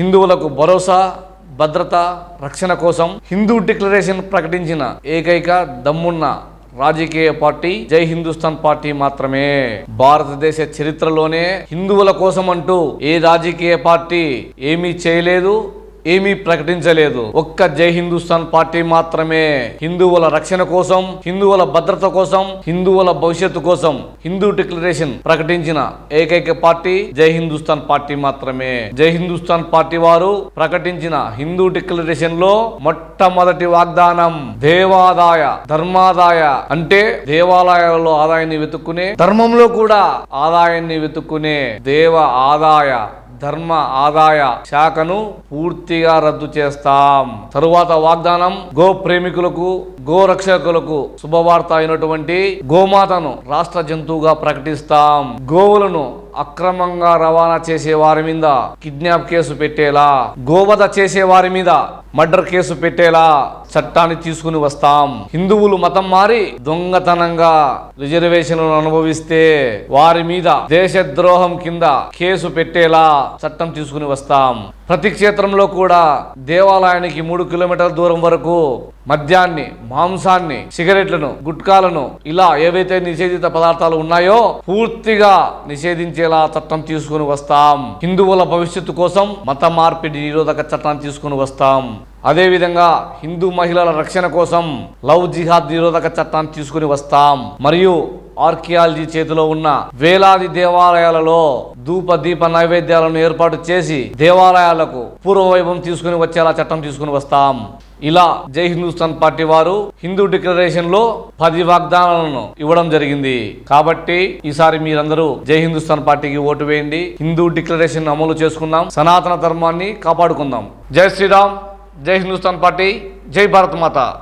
హిందువులకు భరోసా భద్రత రక్షణ కోసం హిందూ డిక్లరేషన్ ప్రకటించిన ఏకైక దమ్మున్న రాజకీయ పార్టీ జై హిందుస్థాన్ పార్టీ మాత్రమే. భారతదేశ చరిత్రలోనే హిందువుల కోసం అంటూ ఏ రాజకీయ పార్టీ ఏమీ చేయలేదు ఏమీ ప్రకటించలేదు. ఒక్క జై హిందుస్థాన్ పార్టీ మాత్రమే. హిందువుల రక్షణ కోసం హిందువుల భద్రత కోసం హిందువుల భవిష్యత్తు కోసం హిందూ డిక్లరేషన్ ప్రకటించిన ఏకైక పార్టీ జై హిందుస్థాన్ పార్టీ మాత్రమే. జై హిందుస్థాన్ పార్టీ వారు ప్రకటించిన హిందూ డిక్లరేషన్లో మొట్టమొదటి వాగ్దానం దేవాదాయ ధర్మాదాయ అంటే దేవాలయాలలో ఆదాయాన్ని వెతుక్కునే ధర్మంలో కూడా ఆదాయాన్ని వెతుక్కునే దేవ ఆదాయ ధర్మ ఆదాయ శాఖను పూర్తి పూర్తిగా రద్దు చేస్తాం. తరువాత వాగ్దానం గో ప్రేమికులకు గో రక్షకులకు శుభవార్త అయినటువంటి గోమాతను రాష్ట్ర జంతువుగా ప్రకటిస్తాం. గోవులను అక్రమంగా రవాణా చేసే వారి మీద కిడ్నాప్ కేసు పెట్టేలా గోవధ చేసే వారి మీద మర్డర్ కేసు పెట్టేలా చట్టాన్ని తీసుకుని వస్తాం. హిందువులు మతం మారి దొంగతనంగా రిజర్వేషన్లను అనుభవిస్తే వారి మీద దేశద్రోహం కింద కేసు పెట్టేలా చట్టం తీసుకుని వస్తాం. ప్రతి క్షేత్రంలో కూడా దేవాలయానికి మూడు కిలోమీటర్ల దూరం వరకు మద్యాన్ని మాంసాన్ని సిగరెట్లను గుట్కాలను ఇలా ఏవైతే నిషేధిత పదార్థాలు ఉన్నాయో పూర్తిగా నిషేధించేలా చట్టం తీసుకుని వస్తాం. హిందువుల భవిష్యత్తు కోసం మత మార్పిడి నిరోధక చట్టాన్ని తీసుకుని వస్తాం. అదేవిధంగా హిందూ మహిళల రక్షణ కోసం లవ్ జిహాద్ నిరోధక చట్టాన్ని తీసుకుని వస్తాం. మరియు ఆర్కియాలజీ చేతిలో ఉన్న వేలాది దేవాలయాలలో ధూప దీప నైవేద్యాలను ఏర్పాటు చేసి దేవాలయాలకు పూర్వవైభవం తీసుకుని వచ్చేలా చట్టం తీసుకుని వస్తాం. ఇలా జై హిందుస్థాన్ పార్టీ వారు హిందూ డిక్లరేషన్లో పది వాగ్దానాలను ఇవ్వడం జరిగింది. కాబట్టి ఈసారి మీరందరూ జై హిందుస్థాన్ పార్టీకి ఓటు వేయండి. హిందూ డిక్లరేషన్ అమలు చేసుకుందాం. సనాతన ధర్మాన్ని కాపాడుకుందాం. జై శ్రీరామ్. జై హిందుస్థాన్ పార్టీ. జై భారత్ మాత.